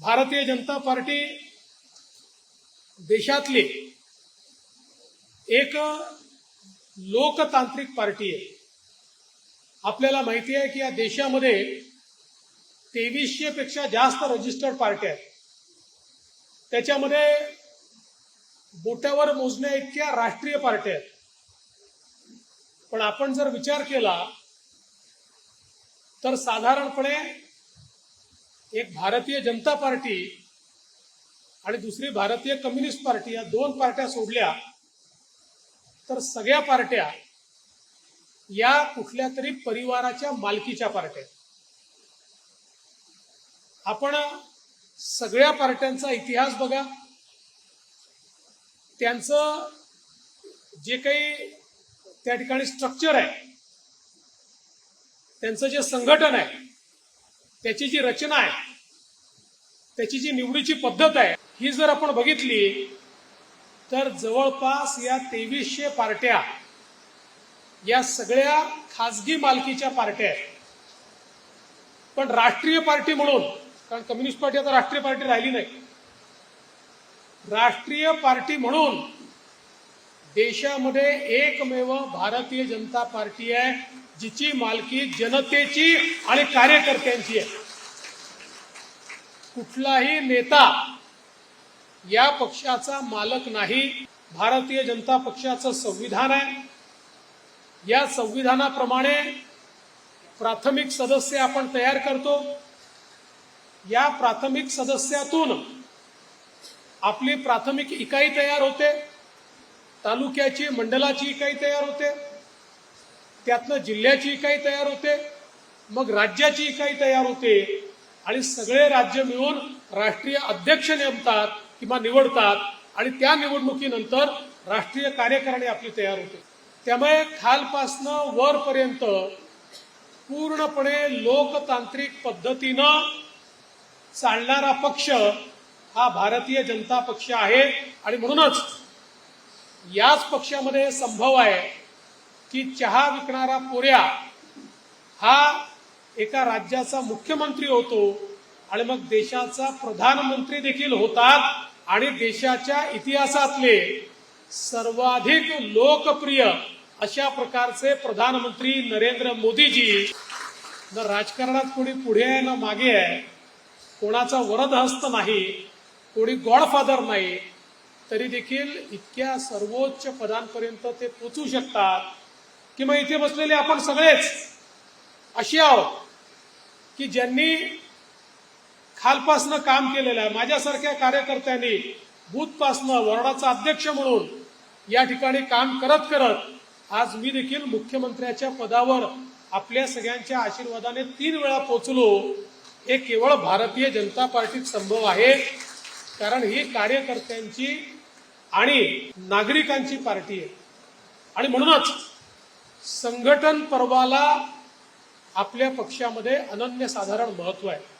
Bharatiya Janata party देशातली एक लोकतांत्रिक party आहे. आपल्याला माहिती आहे की या देशामध्ये तेवीसशे पेक्षा जास्त रजिस्टर्ड पार्ट्या आहेत. त्याच्यामध्ये बोट्यावर मोजण्या इतक्या राष्ट्रीय पार्ट्या आहेत. पण आपण जर विचार केला तर साधारणपणे एक भारतीय जनता पार्टी आणि दुसरी भारतीय कम्युनिस्ट पार्टी या दोन पार्ट्या सोडल्या तर सगळ्या पार्ट्या या कुठल्या तरी परिवाराच्या मालकीच्या पार्ट्या आपण सगळ्या पार्ट्यांचा इतिहास बघा. त्यांचं जे काही त्या ठिकाणी स्ट्रक्चर आहे त्यांचं जे संघटन आहे त्याची जी रचना आहे त्याची जी निवडीची पद्धत आहे ही जर आपण बघितली तर जवळपास या तेवीसशे पार्ट्या या सगळ्या खाजगी मालकीच्या पार्ट्या आहेत. पण राष्ट्रीय पार्टी म्हणून कारण कम्युनिस्ट पार्टी आता राष्ट्रीय पार्टी राहिली नाही राष्ट्रीय पार्टी म्हणून देशामध्ये एकमेव भारतीय जनता पार्टी आहे. जिची मालकी जनतेची आणि कार्यकर्त्यांची आहे. कुठलाही नेता या पक्षाचा मालक नाही भारतीय जनता पक्षाचं संविधान आहे. या संविधानाप्रमाणे प्राथमिक सदस्य आपण तयार करतो. या प्राथमिक सदस्यातून आपली प्राथमिक इकाई तयार होते तालुक्याची मंडलाची इकाई तयार होते. त्यातनं जिल्ह्याची इकाई तयार होते मग राज्याची इकाई तयार होते आणि सगळे राज्य मिळून राष्ट्रीय अध्यक्ष नेमतात किंवा निवडतात आणि त्या निवडणुकीनंतर राष्ट्रीय कार्यकारिणी आपली तयार होते. त्यामुळे खालपासनं वरपर्यंत पूर्णपणे लोकतांत्रिक पद्धतीनं चालणारा पक्ष हा भारतीय जनता पक्ष आहे आणि म्हणूनच याच पक्षामध्ये संभव आहे की चहा विकणारा पोऱ्या हा एका राज्याचा मुख्यमंत्री होतो आणि मग देशाचा प्रधानमंत्री देखील होतात आणि देशाच्या इतिहासातले सर्वाधिक लोकप्रिय अशा प्रकारचे प्रधानमंत्री नरेंद्र मोदीजी. न राजकारणात कोणी पुढे आहे ना मागे आहे. कोणाचा वरदहस्त नाही कोणी गॉडफादर नाही तरी देखील इतक्या सर्वोच्च पदांपर्यंत ते पोचू शकतात. की मग इथे बसलेले आपण सगळेच अशी आहोत की ज्यांनी खालपासनं काम केलेलं आहे माझ्यासारख्या कार्यकर्त्यांनी बूथपासनं वॉर्डाचा अध्यक्ष म्हणून या ठिकाणी काम करत करत आज मी देखील मुख्यमंत्र्याच्या पदावर आपल्या सगळ्यांच्या आशीर्वादाने तीन वेळा पोचलो. हे केवळ भारतीय जनता पार्टीत संभव आहे. कारण ही कार्यकर्त्यांची आणि नागरिकांची पार्टी आहे. आणि म्हणूनच संघटन पर्वाला आपल्या पक्षामध्ये अनन्यसाधारण महत्त्व आहे.